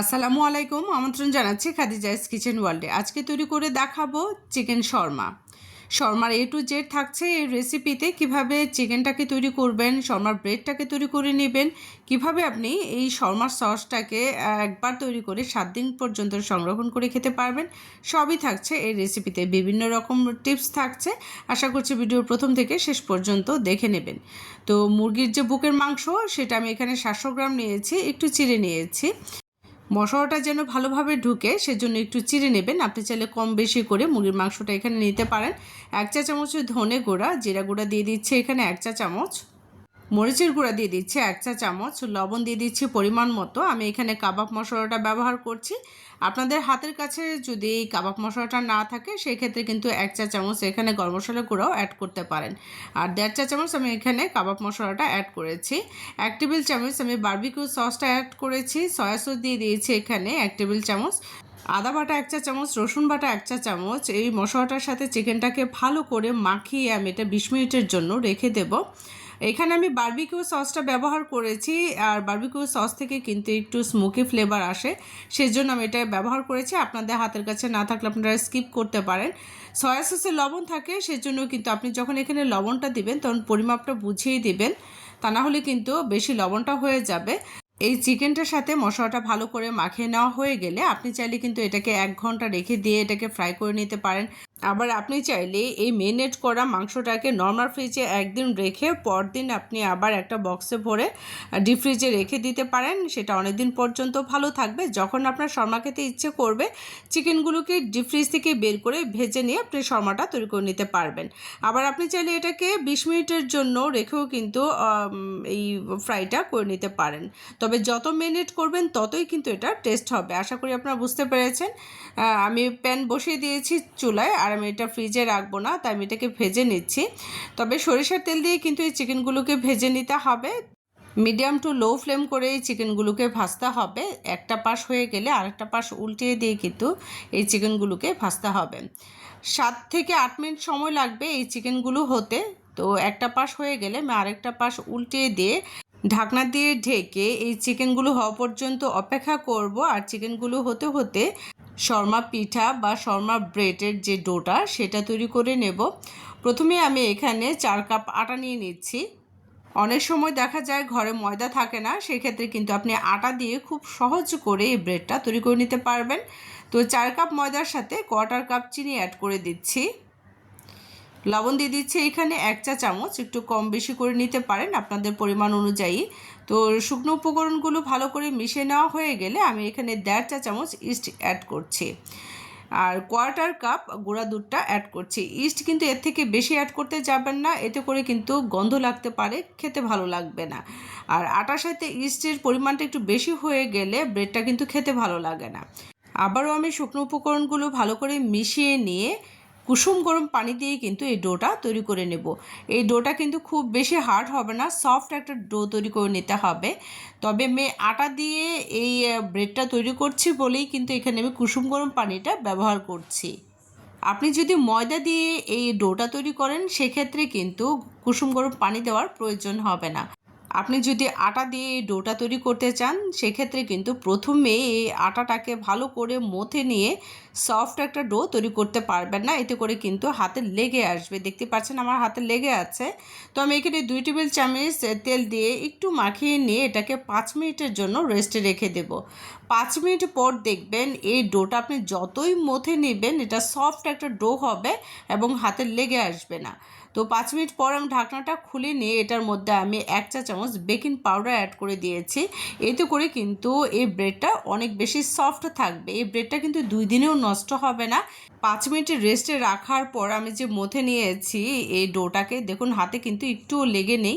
আসসালামু আলাইকুম, আমন্ত্রণ জানাচ্ছি খাদিজাইস কিচেন ওয়ার্ল্ডে। আজকে তৈরি করে দেখাবো চিকেন শর্মা। শর্মার এ টু জেড থাকছে এই রেসিপিতে কীভাবে চিকেনটাকে তৈরি করবেন, শর্মার ব্রেডটাকে তৈরি করে নেবেন, কীভাবে আপনি এই শর্মার সসটাকে একবার তৈরি করে সাত দিন পর্যন্ত সংরক্ষণ করে খেতে পারবেন, সবই থাকছে এই রেসিপিতে বিভিন্ন রকম টিপস থাকছে। আশা করছি ভিডিওর প্রথম থেকে শেষ পর্যন্ত দেখে নেবেন। তো মুরগির যে বুকের মাংস, সেটা আমি এখানে সাতশো গ্রাম নিয়েছি, একটু চিড়ে নিয়েছি। মশলাটা যেন ভালোভাবে ঢুকে সেজন্য একটু চিড়ে নেবেন। আপনি চাইলে কম বেশি করে মুরগির মাংসটা এখানে নিতে পারেন। এক চা চামচ ধনে গুঁড়া, জিরা গুঁড়া দিয়ে দিচ্ছে এখানে এক চা চামচ মরিচের গুঁড়া দিয়ে দিচ্ছি এক চা চামচ, লবণ দিয়ে দিচ্ছি পরিমাণ মতো। আমি এখানে কাবাব মশলাটা ব্যবহার করছি। আপনাদের হাতের কাছে যদি কাবাব মশলাটা না থাকে, সেক্ষেত্রে কিন্তু এক চা চামচ এখানে গরম মশলা গুঁড়াও অ্যাড করতে পারেন। আর দেড় চা চামচ আমি এখানে কাবাব মশলাটা অ্যাড করেছি। এক টেবিল চামচ আমি বার্বিকিউ সসটা অ্যাড করেছি। সয়া সস দিয়ে দিয়েছি এখানে এক টেবিল চামচ। আদা বাটা এক চা চামচ, রসুন বাটা এক চা চামচ। এই মশলাটার সাথে চিকেনটাকে ভালো করে মাখিয়ে আমি এটা বিশ মিনিটের জন্য রেখে দেবো। এখানে আমি বার্বিকিউ সসটা ব্যবহার করেছি, আর বার্বিকিউ সস থেকে কিন্তু একটু স্মোকি ফ্লেভার আসে, সেজন্য আমি এটা ব্যবহার করেছি। আপনাদের হাতের কাছে না থাকলে আপনারা স্কিপ করতে পারেন। সয়া সসে লবণ থাকে, সেজন্য কিন্তু আপনি যখন এখানে লবণটা দিবেন, তখন পরিমাপটা বুঝিয়ে দিবেন। তা না হলে কিন্তু বেশি লবণটা হয়ে যাবে। এই চিকেনটার সাথে মশলাটা ভালো করে মাখিয়ে নেওয়া হয়ে গেলে আপনি চাইলে কিন্তু এটাকে এক ঘণ্টা রেখে দিয়ে এটাকে ফ্রাই করে নিতে পারেন। আবার আপনি চাইলে এই মেনেট করা মাংসটাকে নর্মাল ফ্রিজে একদিন রেখে পরদিন আপনি আবার একটা বক্সে ভরে ডিপ ফ্রিজে রেখে দিতে পারেন। সেটা অনেক দিন পর্যন্ত ভালো থাকবে। যখন আপনার শর্মা খেতে ইচ্ছে করবে চিকেনগুলোকে ডিপ ফ্রিজ থেকে বের করে ভেজে নিয়ে আপনি শর্মাটা তৈরি করে নিতে পারবেন। আবার আপনি চাইলে এটাকে বিশ মিনিটের জন্য রেখেও কিন্তু এই ফ্রাইটা করে নিতে পারেন। তবে যত মিনিট করবেন, ততই কিন্তু এটা টেস্ট হবে। আশা করি আপনারা বুঝতে পেরেছেন। আমি প্যান বসিয়ে দিয়েছি চুলায়। আর আমি এটা ফ্রিজে রাখব না, তাই আমি এটাকে ভেজে নিচ্ছি। তবে সরিষার তেল দিয়ে কিন্তু এই চিকেনগুলোকে ভেজে নিতে হবে। মিডিয়াম টু লো ফ্লেম করে এই চিকেনগুলোকে ভাজতে হবে। একটা পাশ হয়ে গেলে আরেকটা পাশ উল্টিয়ে দিয়ে কিন্তু এই চিকেনগুলোকে ভাজতে হবে। সাত থেকে আট মিনিট সময় লাগবে এই চিকেনগুলো হতে। তো একটা পাশ হয়ে গেলে আমি আরেকটা পাশ উল্টিয়ে দিয়ে ঢাকনা দিয়ে ঢেকে এই চিকেনগুলো হওয়া পর্যন্ত অপেক্ষা করব। আর চিকেনগুলো হতে হতে শর্মা পিঠা বা শর্মা ব্রেডের যে ডোটা, সেটা তৈরি করে নেব। প্রথমে আমি এখানে চার কাপ আটা নিয়ে নিচ্ছি। অনেক সময় দেখা যায় ঘরে ময়দা থাকে না, সেক্ষেত্রে কিন্তু আপনি আটা দিয়ে খুব সহজ করে এই ব্রেডটা তৈরি করে নিতে পারবেন। তো চার কাপ ময়দার সাথে কোয়ার্টার কাপ চিনি অ্যাড করে দিচ্ছি। লবণ দিয়ে দিচ্ছি এখানে এক চা চামচ, একটু কম বেশি করে নিতে পারেন আপনাদের পরিমাণ অনুযায়ী। তো শুকনো উপকরণগুলো ভালো করে মিশিয়ে নেওয়া হয়ে গেলে আমি এখানে দেড় চা চামচ ইস্ট অ্যাড করছি। আর কোয়ার্টার কাপ গুঁড়া দুধটা অ্যাড করছি। ইস্ট কিন্তু এর থেকে বেশি অ্যাড করতে যাবেন না, এতে করে কিন্তু গন্ধ লাগতে পারে, খেতে ভালো লাগবে না। আর আটার সাথে ইস্টের পরিমাণটা একটু বেশি হয়ে গেলে ব্রেডটা কিন্তু খেতে ভালো লাগে না। আবারও আমি শুকনো উপকরণগুলো ভালো করে মিশিয়ে নিয়ে কুসুম গরম পানি দিয়ে কিন্তু এই ডোটা তৈরি করে নেব। এই ডোটা কিন্তু খুব বেশি হার্ড হবে না সফট একটা ডো তৈরি করে নিতে হবে। তবে আমি আটা দিয়ে এই ব্রেডটা তৈরি করছি বলেই কিন্তু এখানে আমি কুসুম গরম পানিটা ব্যবহার করছি। আপনি যদি ময়দা দিয়ে এই ডোটা তৈরি করেন, সেক্ষেত্রে কিন্তু কুসুম গরম পানি দেওয়ার প্রয়োজন হবে না। আপনি যদি আটা দিয়ে এই ডোটা তৈরি করতে চান, সেক্ষেত্রে কিন্তু প্রথমে এই আটাটাকে ভালো করে মথে নিয়ে সফট একটা ডো তৈরি করতে পারবেন না। এতে করে কিন্তু হাতে লেগে আসবে। দেখতে পাচ্ছেন আমার হাতে লেগে আছে। তো আমি এখানে দুই টেবিল চামচ তেল দিয়ে একটু মাখিয়ে নিয়ে এটাকে পাঁচ মিনিটের জন্য রেস্টে রেখে দেব। পাঁচ মিনিট পর দেখবেন এই ডোটা আপনি যতই মথে নেবেন, এটা সফট একটা ডো হবে এবং হাতে লেগে আসবে না। তো পাঁচ মিনিট পর আমি ঢাকনাটা খুলে নিয়ে এটার মধ্যে আমি এক চা চামচ বেকিং পাউডার অ্যাড করে দিয়েছি। এতে করে কিন্তু এই ব্রেডটা অনেক বেশি সফট থাকবে। এই ব্রেডটা কিন্তু দুই দিনেও নষ্ট হবে না। পাঁচ মিনিটের রেস্টে রাখার পর আমি যে মথে নিয়েছি এই ডোটাকে দেখুন হাতে কিন্তু একটুও লেগে নেই।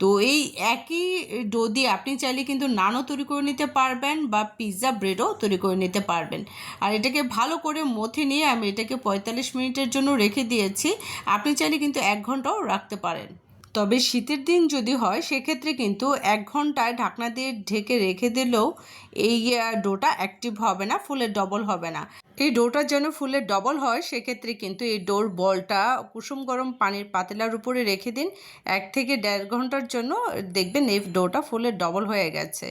তো এই একই ডো দিয়ে আপনি চাইলে কিন্তু নানও তৈরি করে নিতে পারবেন বা পিৎজা ব্রেডও তৈরি করে নিতে পারবেন। আর এটাকে ভালো করে মথে নিয়ে আমি এটাকে পঁয়তাল্লিশ মিনিটের জন্য রেখে দিয়েছি। আপনি চাইলে কিন্তু এক ঘন্টাও রাখতে পারেন। তবে শীতের দিন যদি হয়, সেক্ষেত্রে কিন্তু এক ঘন্টায় ঢাকনা দিয়ে ঢেকে রেখে দিলেও এই ডোটা অ্যাক্টিভ হবে না, ফুলের ডবল হবে না। এই ডোটার যেন ফুলের ডবল হয়, সেক্ষেত্রে কিন্তু এই ডোর বলটা কুসুম গরম পানির পাতলার উপরে রেখে দিন। এক থেকে দেড় ঘণ্টার জন্য দেখবেন এই ডোটা ফুলের ডবল হয়ে গেছে।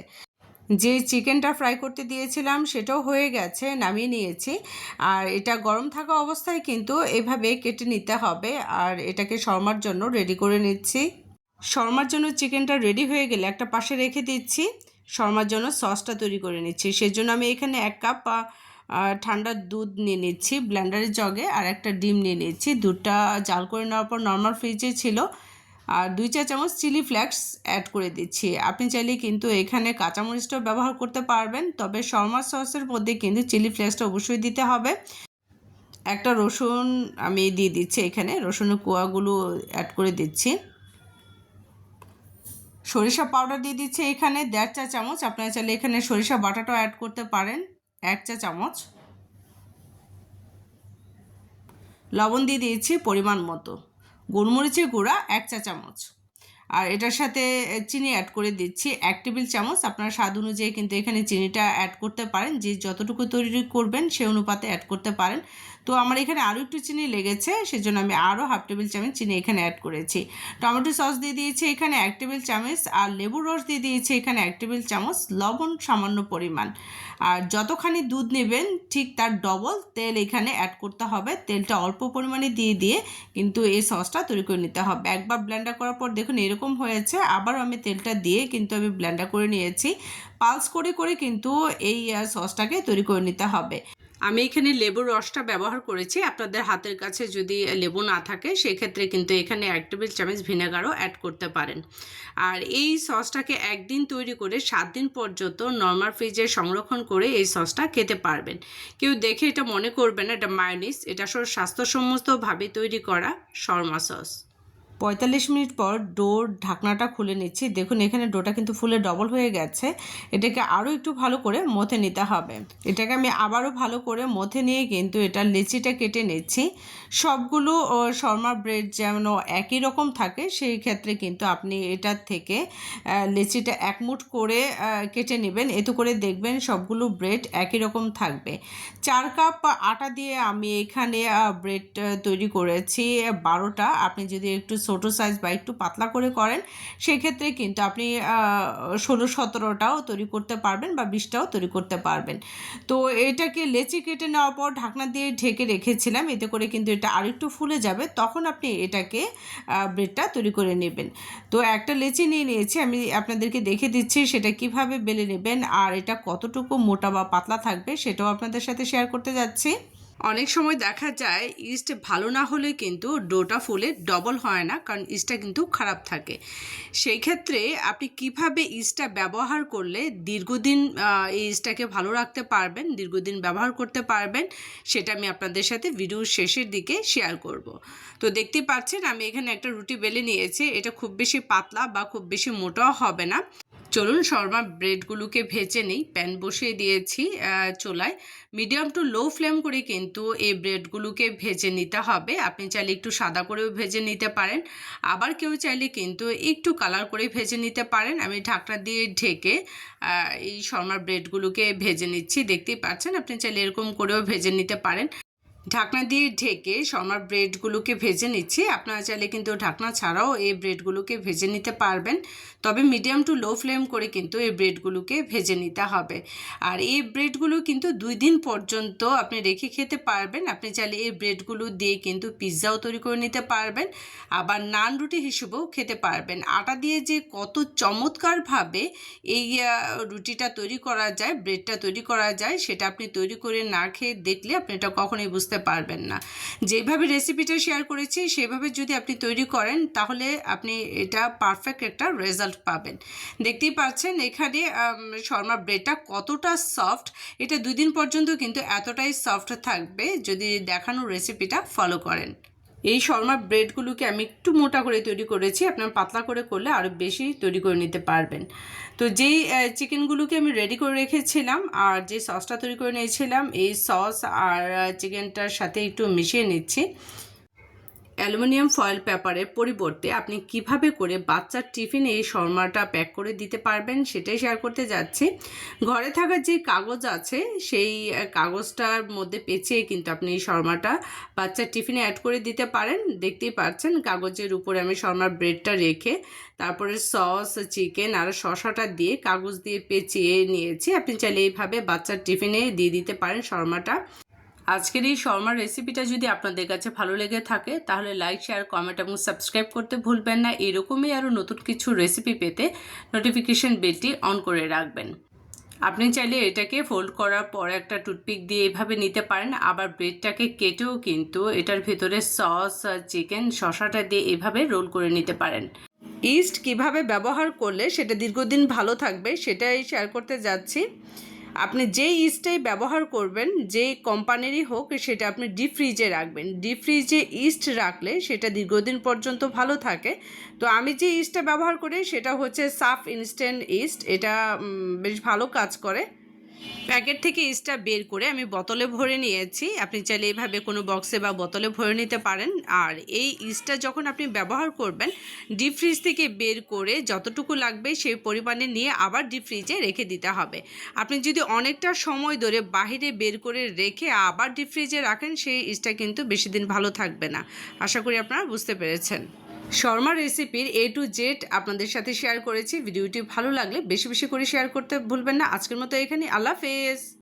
যে চিকেনটা ফ্রাই করতে দিয়েছিলাম সেটাও হয়ে গেছে, নামিয়ে নিয়েছি। আর এটা গরম থাকা অবস্থায় কিন্তু এভাবে কেটে নিতে হবে আর এটাকে শর্মার জন্য রেডি করে নিচ্ছি। শর্মার জন্য চিকেনটা রেডি হয়ে গেলে একটা পাশে রেখে দিচ্ছি। শর্মার জন্য সসটা তৈরি করে নিচ্ছি। সেজন্য আমি এখানে এক কাপ ঠান্ডা দুধ নিয়ে নিচ্ছি ব্ল্যান্ডারের জগে, আর একটা ডিম নিয়ে নিচ্ছি। দুধটা জাল করে নেওয়ার পর নর্মাল ফ্রিজে ছিল। আর দুই চা চামচ চিলি ফ্লেক্স অ্যাড করে দিচ্ছি। আপনি চাইলে কিন্তু এখানে কাঁচামরিচটাও ব্যবহার করতে পারবেন, তবে শর্মা সসের মধ্যে কিন্তু চিলি ফ্লেক্সটা অবশ্যই দিতে হবে। একটা রসুন আমি দিয়ে দিচ্ছি এখানে, রসুনের কোয়াগুলো অ্যাড করে দিচ্ছি। সরিষা পাউডার দিয়ে দিচ্ছে এখানে, দেড় চা চামচ। আপনারা চাইলে এখানে সরিষা বাটাটাও অ্যাড করতে পারেন, এক চা চামচ। লবণ দিয়ে দিয়েছি পরিমাণ মতো। গোলমরিচের গুঁড়া এক চা চামচ। আর এটার সাথে চিনি অ্যাড করে দিচ্ছি এক টেবিল চামচ। আপনার স্বাদ অনুযায়ী কিন্তু এখানে চিনিটা অ্যাড করতে পারেন। যে যতটুকু তৈরি করবেন সে অনুপাতে অ্যাড করতে পারেন। তো আমার এখানে আরও একটু চিনি লেগেছে, সেজন্য আমি আরও হাফ টেবিল চামচ চিনি এখানে অ্যাড করেছি। টমেটো সস দিয়ে দিয়েছি এখানে এক টেবিল চামচ, আর লেবুর রস দিয়ে দিয়েছি এখানে এক টেবিল চামচ লবণ সামান্য পরিমাণ। আর যতখানি দুধ নেবেন, ঠিক তার ডবল তেল এখানে অ্যাড করতে হবে। তেলটা অল্প পরিমাণে দিয়ে দিয়ে কিন্তু এই সসটা তৈরি করে নিতে হবে। একবার ব্লেন্ডার করার পর দেখুন এরকম হয়েছে, আবারও আমি তেলটা দিয়ে কিন্তু আমি ব্লেন্ডার করে নিয়েছি। পালস করে করে কিন্তু এই সসটাকে তৈরি করে নিতে হবে। আমি এখানে লেবুর রসটা ব্যবহার করেছি। আপনাদের হাতের কাছে যদি লেবু না থাকে, সেক্ষেত্রে কিন্তু এখানে এক টেবিল চামচ ভিনেগারও অ্যাড করতে পারেন। আর এই সসটাকে একদিন তৈরি করে সাত দিন পর্যন্ত নর্মাল ফ্রিজে সংরক্ষণ করে এই সসটা খেতে পারবেন। কেউ দেখে এটা মনে করবেন না, এটা মায়োনিস এটা আসলে স্বাস্থ্যসম্মতভাবে তৈরি করা শর্মা সস। পঁয়তাল্লিশ মিনিট পর ডোর ঢাকনাটা খুলে নিচ্ছি। দেখুন, এখানে ডোটা কিন্তু ফুলে ডবল হয়ে গেছে। এটাকে আরও একটু ভালো করে মথে নিতে হবে। এটাকে আমি আবারও ভালো করে মথে নিয়ে কিন্তু এটা লেচিটা কেটে নিচ্ছি। সবগুলো শর্মা ব্রেড যেন একই রকম থাকে, সেই ক্ষেত্রে কিন্তু আপনি এটার থেকে লেচিটা এক মুঠ করে কেটে নেবেন। এতে করে দেখবেন সবগুলো ব্রেড একই রকম থাকবে। চার কাপ আটা দিয়ে আমি এখানে ব্রেড তৈরি করেছি, বারোটা। আপনি যদি একটু ছোটো সাইজ বা একটু পাতলা করে করেন, সেক্ষেত্রে কিন্তু আপনি ষোলো সতেরোটাও তৈরি করতে পারবেন বা বিশটাও তৈরি করতে পারবেন। তো এটাকে লেচি কেটে নেওয়ার পর ঢাকনা দিয়ে ঢেকে রেখেছিলাম, এতে করে কিন্তু এটা আরেকটু ফুলে যাবে, তখন আপনি এটাকে ব্রেডটা তৈরি করে নেবেন। তো একটা লেচি নিয়ে নিয়েছি, আমি আপনাদেরকে দেখে দিচ্ছি সেটা কীভাবে বেলে নেবেন আর এটা কতটুকু মোটা বা পাতলা থাকবে সেটাও আপনাদের সাথে শেয়ার করতে যাচ্ছি। অনেক সময় দেখা যায়, ইস্ট ভালো না হলে কিন্তু ডোটা ফুলে ডবল হয় না, কারণ ইস্টটা কিন্তু খারাপ থাকে। সেই ক্ষেত্রে আপনি কীভাবে ইস্টটা ব্যবহার করলে দীর্ঘদিন এই ইস্টটাকে ভালো রাখতে পারবেন, দীর্ঘদিন ব্যবহার করতে পারবেন, সেটা আমি আপনাদের সাথে ভিডিওর শেষের দিকে শেয়ার করব। তো দেখতে পাচ্ছেন, আমি এখানে একটা রুটি বেলে নিয়েছি, এটা খুব বেশি পাতলা বা খুব বেশি মোটাও হবে না। চলুন শর্মা ব্রেডগুলোকে ভেজে নিই, প্যান বসিয়ে দিয়েছি চোলায়। মিডিয়াম টু লো ফ্লেম করে কিন্তু এই ব্রেডগুলোকে ভেজে নিতে হবে। আপনি চাইলে একটু সাদা করেও ভেজে নিতে পারেন। আবার কেউ চাইলে কিন্তু একটু কালার করে ভেজে নিতে পারেন। আমি ঢাকনা দিয়ে ঢেকে এই শর্মার ব্রেডগুলোকে ভেজে নিচ্ছি। দেখতেই পাচ্ছেন, আপনি চাইলে এরকম করেও ভেজে নিতে পারেন। ঢাকনা দিয়ে ঢেকে শর্মার ব্রেডগুলোকে ভেজে নিচ্ছি। আপনারা চাইলে কিন্তু ঢাকনা ছাড়াও এই ব্রেডগুলোকে ভেজে নিতে পারবেন। তবে মিডিয়াম টু লো ফ্লেম করে কিন্তু এই ব্রেডগুলোকে ভেজে নিতে হবে। আর এই ব্রেডগুলো কিন্তু দুই দিন পর্যন্ত আপনি রেখে খেতে পারবেন। আপনি চাইলে এই ব্রেডগুলো দিয়ে কিন্তু পিৎজাও তৈরি করে নিতে পারবেন। আবার নান রুটি হিসেবেও খেতে পারবেন। আটা দিয়ে যে কত চমৎকারভাবে এই রুটিটা তৈরি করা যায়, ব্রেডটা তৈরি করা যায়, সেটা আপনি তৈরি করে না খেয়ে দেখলে আপনি এটা কখনোই বুঝতে পারবেন না। যেভাবে রেসিপিটা শেয়ার করেছি, সেভাবে যদি আপনি তৈরি করেন, তাহলে আপনি এটা পারফেক্ট একটা রেজাল্ট পাবেন। দেখতেই পাচ্ছেন এখানে শর্মা ব্রেডটা কতটা সফট এটা দুদিন পর্যন্ত কিন্তু এতটাই সফট থাকবে যদি দেখানো রেসিপিটা ফলো করেন। এই শর্মার ব্রেডগুলোকে আমি একটু মোটা করে তৈরি করেছি, আপনার পাতলা করে করলে আরও বেশি তৈরি করে নিতে পারবেন। তো যেই চিকেনগুলোকে আমি রেডি করে রেখেছিলাম আর যে সসটা তৈরি করে নিয়েছিলাম, এই সস আর চিকেনটার সাথে একটু মিশিয়ে নিচ্ছি। অ্যালুমিনিয়াম ফয়েল পেপারের পরিবর্তে আপনি কীভাবে করে বাচ্চার টিফিনে এই শর্মাটা প্যাক করে দিতে পারবেন সেটাই শেয়ার করতে যাচ্ছি। ঘরে থাকা যে কাগজ আছে, সেই কাগজটার মধ্যে পেঁচিয়ে কিন্তু আপনি এই শর্মাটা বাচ্চার টিফিনে অ্যাড করে দিতে পারেন। দেখতেই পাচ্ছেন কাগজের উপরে আমি শর্মার ব্রেডটা রেখে, তারপরে সস, চিকেন আর শশাটা দিয়ে কাগজ দিয়ে পেঁচিয়ে নিয়েছি। আপনি চাইলে এইভাবে বাচ্চার টিফিনে দিয়ে দিতে পারেন শর্মাটা। আজকের এই শর্মার রেসিপিটা যদি আপনাদের কাছে ভালো লেগে থাকে, তাহলে লাইক শেয়ার কমেন্ট এবং সাবস্ক্রাইব করতে ভুলবেন না। এরকমই আরও নতুন কিছু রেসিপি পেতে নোটিফিকেশন বেলটি অন করে রাখবেন। আপনি চাইলে এটাকে ফোল্ড করার পর একটা টুথপিক দিয়ে এভাবে নিতে পারেন। আবার ব্রেডটাকে কেটেও কিন্তু এটার ভেতরে সস চিকেন শশাটা দিয়ে এভাবে রোল করে নিতে পারেন। ইস্ট কীভাবে ব্যবহার করলে সেটা দীর্ঘদিন ভালো থাকবে, সেটাই শেয়ার করতে যাচ্ছি। আপনি যেই ইস্টটাই ব্যবহার করবেন, যেই কোম্পানিরই হোক, সেটা আপনি ডিপ ফ্রিজে রাখবেন। ডিপ ফ্রিজে ইস্ট রাখলে সেটা দীর্ঘদিন পর্যন্ত ভালো থাকে। তো আমি যে ইস্টটা ব্যবহার করি, সেটা হচ্ছে সাফ ইনস্ট্যান্ট ইস্ট। এটা বেশ ভালো কাজ করে। প্যাকেট থেকে ইস্টটা বের করে আমি বোতলে ভরে নিয়েছি। আপনি চাইলে এইভাবে কোনো বক্সে বা বোতলে ভরে নিতে পারেন। আর এই ইস্টটা যখন আপনি ব্যবহার করবেন, ডিপ ফ্রিজ থেকে বের করে যতটুকু লাগবে সেই পরিমাণে নিয়ে আবার ডিপ ফ্রিজে রেখে দিতে হবে। আপনি যদি অনেকটা সময় ধরে বাহিরে বের করে রেখে আবার ডিপ ফ্রিজে রাখেন, সেই ইস্টটা কিন্তু বেশি দিন ভালো থাকবে না। আশা করি আপনারা বুঝতে পেরেছেন। শর্মা রেসিপির এ টু জেড আপনাদের সাথে শেয়ার করেছি। ভিডিওটি ভালো লাগলে বেশি বেশি করে শেয়ার করতে ভুলবেন না। আজকের মতো এখানে আল্লাহ হাফেজ।